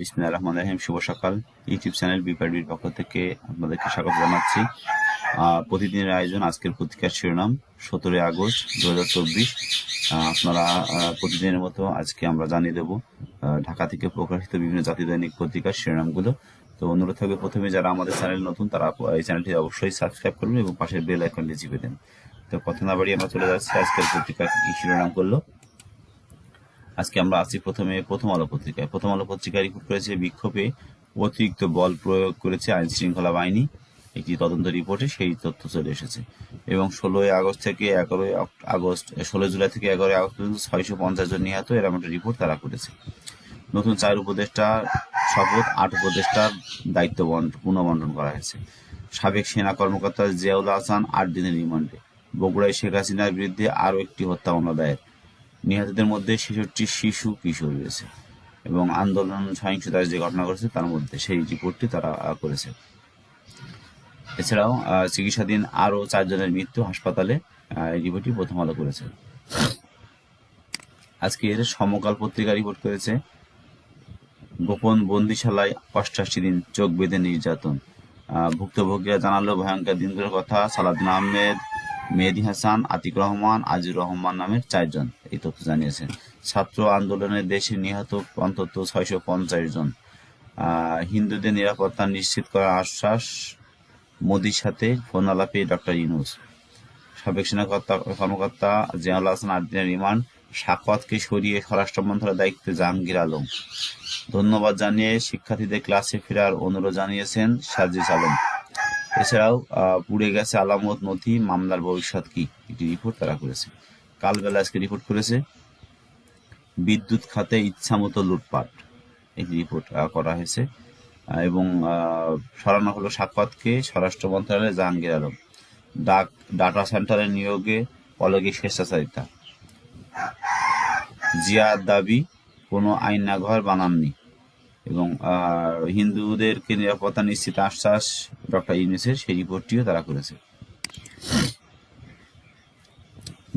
বিসমিল্লাহির রহমানির রহিম, শুভ সকাল। ইউটিউব চ্যানেল বিপারবির পক্ষ থেকে আপনাদেরকে স্বাগত জানাচ্ছি। প্রতিদিনের আয়োজন আজকের পত্রিকার শিরোনাম, সতেরোই আগস্ট দু হাজার চব্বিশ। আপনারা প্রতিদিনের মতো আজকে আমরা জানিয়ে দেব ঢাকা থেকে প্রকাশিত বিভিন্ন জাতি দৈনিক পত্রিকার শিরোনামগুলো। তো অনুরোধ থাকবে প্রথমে যারা আমাদের চ্যানেল নতুন, তারা এই চ্যানেলটি অবশ্যই সাবস্ক্রাইব করবেন এবং পাশের বেল আইকনটি চিপে দেন। তো কথা না বাড়িয়ে আমরা চলে যাচ্ছি আজকের পত্রিকার কি শিরোনাম করল আজকে আমরা আছি প্রথমে প্রথম আলো পত্রিকায়। প্রথম আলো পত্রিকা রিপোর্ট করেছে, বিক্ষোভে অতিরিক্ত বল প্রয়োগ করেছে আইন শৃঙ্খলা বাহিনী। একটি তদন্ত রিপোর্টে সেই তথ্য চলে এসেছে। এবং ষোলোই আগস্ট থেকে এগারোই আগস্ট ষোলো জুলাই থেকে এগারোই আগস্ট পর্যন্ত ছয়শো পঞ্চাশ জন নিহত এরকম একটা রিপোর্ট তারা করেছে। নতুন চার উপদেষ্টা শপথ, আট উপদেষ্টার দায়িত্ব বন্ট- পুনর্বন্টন করা হয়েছে। সাবেক সেনা কর্মকর্তা জিয়াউল হাসান আট দিনের রিমান্ডে। বগুড়ায় শেখ হাসিনার বিরুদ্ধে আরও একটি হত্যা মামলা দায়ের। নিহতদের মধ্যে ছেষট্টি শিশু কিশোর রয়েছে এবং আন্দোলন সহিংসতার যে ঘটনা ঘটেছে তার মধ্যে সেই রিপোর্টটি তারা করেছে। এছাড়াও চিকিৎসাধীন আরও চারজনের মৃত্যু হাসপাতালে এই রিপোর্টটি প্রথম আলো করেছে। আজকের সমকাল পত্রিকা রিপোর্ট করেছে, গোপন বন্দিশালায় অষ্টাশি দিন চোখ বেঁধে নির্যাতন। ভুক্তভোগীরা জানালো ভয়ঙ্কর দিনগুলোর কথা। সালাদিন আহমেদ, মেহেদি হাসান আতিক রহমান আজির রহমান নামের চারজন। এই তথ্য জানিয়েছেন। ছাত্র আন্দোলনে দেশে নিহত অন্তত ছয়শো পঞ্চাশ জন। হিন্দুদের নিরাপত্তা নিশ্চিত করার আশ্বাস মোদির সাথে। ফোন আলাপে ডক্টর ইউনুস। সাবেক সেনা কর্মকর্তা জিয়াউল হাসান আট দিনের রিমান্ড। সাকওয়াতকে সরিয়ে স্বরাষ্ট্র মন্ত্রণালয়ের দায়িত্বে জাহাঙ্গীর আলম। ধন্যবাদ জানিয়ে শিক্ষার্থীদের ক্লাসে ফেরার অনুরোধ জানিয়েছেন সাজিস আলম। এছাড়াও পুড়ে গেছে আলামত নথি, মামলার ভবিষ্যৎ কি? একটি রিপোর্ট তারা করেছে। কালবেলা আজকে রিপোর্ট করেছে। বিদ্যুৎ খাতে ইচ্ছামতো লুটপাট, একটি রিপোর্ট করা হয়েছে। এবং সরানো হলো সাক্ষাৎকে স্বরাষ্ট্র মন্ত্রণালয়ে জাহাঙ্গীর আলম। ডাক ডাটা সেন্টারের নিয়োগে অলৌকিক স্বেচ্ছাচারিতা। জিয়ার দাবি, কোনো আইনা ঘর বানাননি। এবং হিন্দুদেরকে নিরাপত্তা নিশ্চিত আশ্বাস ডক্টর ইউনিসের সেই রিপোর্টটিও তারা করেছে।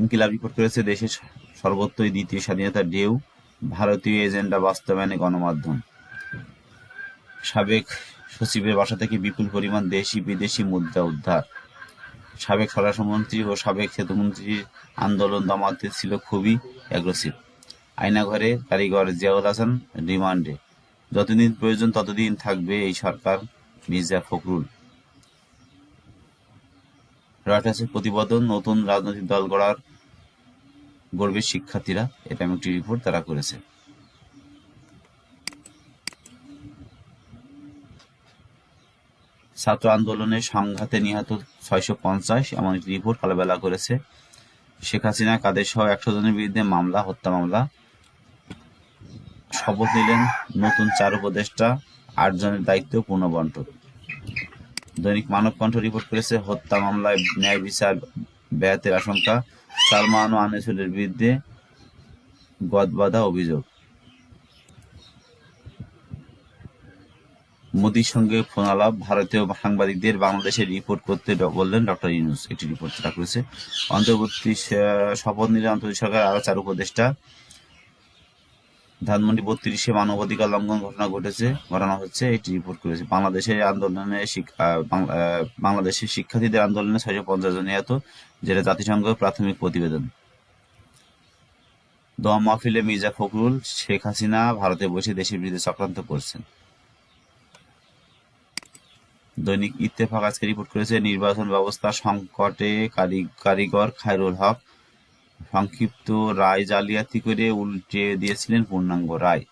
ইনকিলাব রিপোর্ট করেছে দেশের সর্বত্রই দ্বিতীয় স্বাধীনতার ঢেউ, ভারতীয় এজেন্ডা বাস্তবায়নে গণমাধ্যম। সাবেক সচিবের বাসা থেকে বিপুল পরিমাণ দেশি বিদেশি মুদ্রা উদ্ধার। সাবেক স্বরাষ্ট্রমন্ত্রী ও সাবেক সেতুমন্ত্রীর আন্দোলন দমাতে ছিল খুবই অ্যাগ্রেসিভ আয়নাঘরে কারিগর জিয়াউল হাসান রিমান্ডে। যতদিন প্রয়োজন ততদিন থাকবে এই সরকার মির্জা ফখরুল। রয়টার্সের প্রতিবেদন, নতুন রাজনৈতিক দল গড়ার গড়বে শিক্ষার্থীরা এটা একটি রিপোর্ট তারা করেছে। ছাত্র আন্দোলনে সংঘাতে নিহত ছয়শো পঞ্চাশ, এমন একটি রিপোর্ট কালবেলা করেছে। শেখ হাসিনা, কাদের সহ একশো জনের বিরুদ্ধে মামলা, হত্যা মামলা। শপথ নিলেন নতুন চার উপদেষ্টা, আট জনের দায়িত্ব পুনর্বন্টন দৈনিক মানব কণ্ঠ রিপোর্ট করেছে, হত্যা মামলায় ন্যায় বিচার ব্যাহতের আশঙ্কা। সালমান ও আনিসুলের বিরুদ্ধে গদবাধা অভিযোগ। মোদির সঙ্গে ফোন আলাপ ভারতীয় সাংবাদিকদের বাংলাদেশে রিপোর্ট করতে বললেন ডক্টর ইউনুস। একটি রিপোর্ট করেছে। অন্তর্বর্তী শপথ নিলে অন্তর্বর্তী সরকার আরও চার উপদেষ্টা ধানমন্ডি বত্রিশে মানবাধিকার লঙ্ঘন ঘটনা ঘটেছে, ঘটানো হচ্ছে এটি রিপোর্ট করেছে। বাংলাদেশের আন্দোলনে বাংলাদেশের শিক্ষার্থীদের আন্দোলনে ছয়শো পঞ্চাশ জন নিহত, যেটা জাতিসংঘ প্রাথমিক প্রতিবেদন। দোয়া মাহফিলে মির্জা ফখরুল, শেখ হাসিনা ভারতে বসে দেশের বিরুদ্ধে চক্রান্ত করছেন। দৈনিক ইত্তেফাক আজকে রিপোর্ট করেছে, নির্বাচন ব্যবস্থা সংকটে কারি- কারিগর খায়রুল হক সংক্ষিপ্ত রায় জালিয়াতি করে উল্টে দিয়েছিলেন পূর্ণাঙ্গ রায়।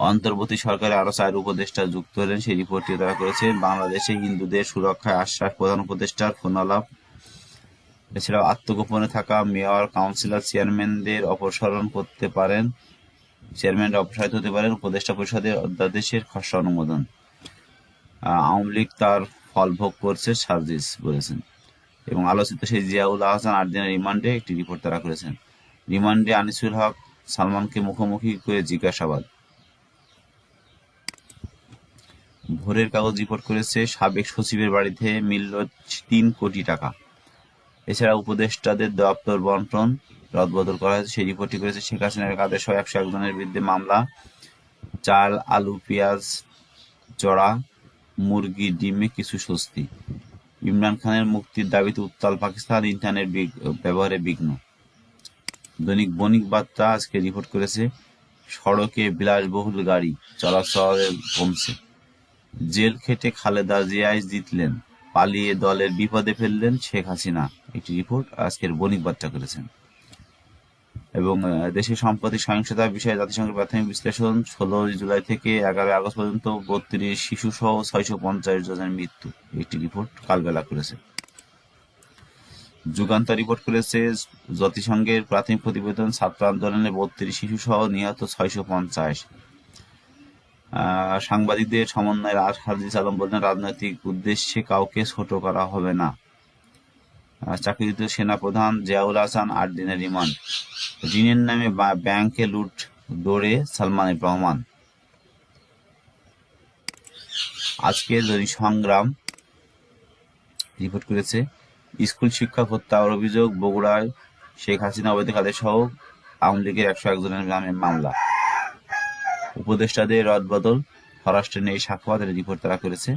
অন্তর্বর্তী সরকারে আরও চার উপদেষ্টা যুক্ত হলেন, সেই রিপোর্টটি তারা করেছেন বাংলাদেশে হিন্দুদের সুরক্ষায় আশ্বাস প্রধান উপদেষ্টার ফোনালাপ এছাড়াও আত্মগোপনে থাকা মেয়র, কাউন্সিলর, চেয়ারম্যানদের অপসারণ করতে পারেন, চেয়ারম্যানরা অপসারিত হতে পারেন উপদেষ্টা পরিষদের অধ্যাদেশের খসড়া অনুমোদন। আওয়ামী লীগ তার ফল ভোগ করছে, সার্জিস বলেছেন। এবং আলোচিত সেই জিয়াউল আহসান আট দিনের রিমান্ডে একটি রিপোর্ট তারা করেছেন। রিমান্ডে আনিসুল হক সালমানকে মুখোমুখি করে জিজ্ঞাসাবাদ। ভোরের কাগজ রিপোর্ট করেছে, সাবেক সচিবের বাড়িতে মিলল তিন কোটি টাকা। এছাড়া উপদেষ্টাদের দপ্তর বন্টন রদবদল করা হয়েছে। সেই রিপোর্টটি করেছে শেখ হাসিনার কাদের সহ একশো একজনের বিরুদ্ধে মামলা। চাল, আলু, পেঁয়াজ চড়া মুরগি, ডিমে কিছু স্বস্তি। ইমরান খানের মুক্তির দাবিতে উত্তাল পাকিস্তান ইন্টারনেট ব্যবহারে বিঘ্ন। দৈনিক বণিক বার্তা আজকে রিপোর্ট করেছে, সড়কে বিলাসবহুল গাড়ি চলাচলে কমছে। জেল খেটে খালেদা জিয়াই জিতলেন, পালিয়ে দলের বিপদে ফেললেন শেখ হাসিনা। একটি রিপোর্ট আজকের বণিক বার্তা করেছেন। এবং আহ, দেশে সাম্প্রতিক সহিংসতার বিষয়ে জাতিসংঘের প্রাথমিক বিশ্লেষণ ষোলো জুলাই থেকে এগারো আগস্ট পর্যন্ত বত্রিশ শিশু সহ ছয়শো পঞ্চাশ জনের মৃত্যু। একটি রিপোর্ট কালবেলা করেছে। যুগান্তর রিপোর্ট করেছে জাতিসংঘের প্রাথমিক প্রতিবেদন ছাত্র আন্দোলনে বত্রিশ শিশু সহ নিহত ছয়শো পঞ্চাশ। সাংবাদিকদের সমন্বয়ের আর হাজিজ আলম বললেন রাজনৈতিক উদ্দেশ্যে কাউকে ছোট করা হবে না। চাকরিত সেনাপ্রধান জিয়াউল হাসান আট দিনের রিমান্ড। ঋণের নামে ব্যাংকে লুট, দৌড়ে সালমানের রহমান। আজকে দৈনিক সংগ্রাম রিপোর্ট করেছে, স্কুল শিক্ষক হত্যার অভিযোগ, বগুড়ায় শেখ হাসিনা অবৈধ কাদের সহ আওয়ামী লীগের একশো একজনের নামে মামলা। উপদেষ্টাদের রদবদল স্বরাষ্ট্র নেই সাক্ষাতের রিপোর্ট তারা করেছে।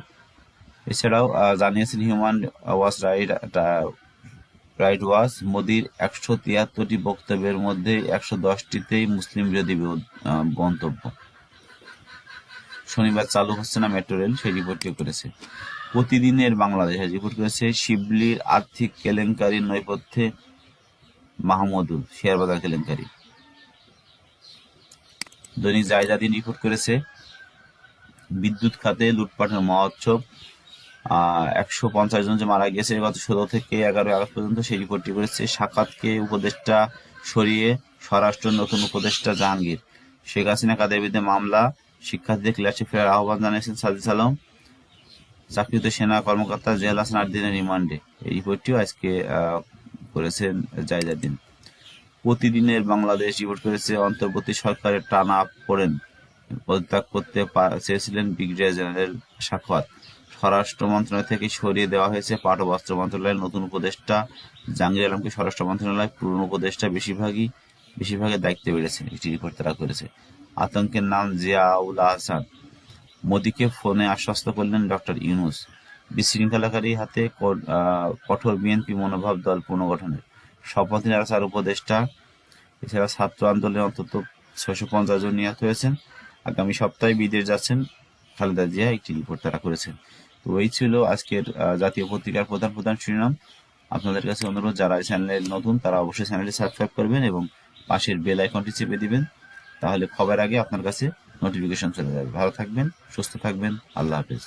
এছাড়াও জানিয়েছেন হিউম্যান ওয়াচ রাইট রাইট মোদির একশো তিয়াত্তরটি বক্তব্যের মধ্যে একশো দশটিতেই মুসলিম বিরোধী মন্তব্য। শনিবার চালু হচ্ছে না মেট্রো রেল সেই রিপোর্টটি করেছে। প্রতিদিনের বাংলাদেশ রিপোর্ট করেছে, শিবলির আর্থিক কেলেঙ্কারির নৈপথ্যে মাহমুদুল, শেয়ার বাজার কেলেঙ্কারি। দৈনিক জায়জাদিন রিপোর্ট করেছে, বিদ্যুৎ খাতে লুটপাটের মহোৎসব একশো পঞ্চাশ জন যে মারা গেছে গত ষোলো থেকে এগারো আগস্ট পর্যন্ত সেই রিপোর্টটি করেছে। সাক্ষাৎকে উপদেষ্টা সরিয়ে স্বরাষ্ট্র নতুন উপদেষ্টা জাহাঙ্গীর। শেখ হাসিনা কাদের বিরুদ্ধে মামলা? শিক্ষার্থীদের ক্লাসে ফেরার আহ্বান জানিয়েছেন সাজিদ আলম। চাকরিতে সেনা কর্মকর্তা জেহেল হাসান আট দিনের রিমান্ডে। এই রিপোর্টটিও আজকে করেছেন জায়জাদিন প্রতিদিনের বাংলাদেশ রিপোর্ট করেছে, অন্তর্বর্তী সরকারের টানা পড়েন। পদত্যাগ করতে চেয়েছিলেন ব্রিগেডিয়ার জেনারেল সাখাওয়াত। স্বরাষ্ট্র মন্ত্রণালয় থেকে সরিয়ে দেওয়া হয়েছে। পাট ও বস্ত্র মন্ত্রণালয়ের নতুন উপদেষ্টা জাহাঙ্গীর আলমকে স্বরাষ্ট্র মন্ত্রণালয়, পুরনো উপদেষ্টা বেশিরভাগই বেশিরভাগের দায়িত্বে বেড়েছে একটি রিপোর্ট তারা করেছে। আতঙ্কের নাম জিয়াউল হাসান মোদীকে ফোনে আশ্বস্ত করলেন ডক্টর ইউনুস। বিশৃঙ্খলাকারী হাতে কঠোর বিএনপি মনোভাব দল পুনর্গঠনের। শপথ চার উপদেষ্টা, এছাড়া ছাত্র আন্দোলনে অন্তত ছয়শো পঞ্চাশ জন নিহত হয়েছেন। আগামী সপ্তাহে বিদেশ যাচ্ছেন খালেদা জিয়া, একটি রিপোর্ট তারা করেছেন তো এই ছিল আজকের জাতীয় পত্রিকার প্রধান প্রধান শিরোনাম। আপনাদের কাছে অনুরোধ, যারা চ্যানেলে নতুন, তারা অবশ্যই চ্যানেলটি সাবস্ক্রাইব করবেন এবং পাশের বেল আইকনটি চেপে দিবেন। তাহলে খবর আগে আপনার কাছে নোটিফিকেশন চলে যাবে। ভালো থাকবেন, সুস্থ থাকবেন। আল্লাহ হাফেজ।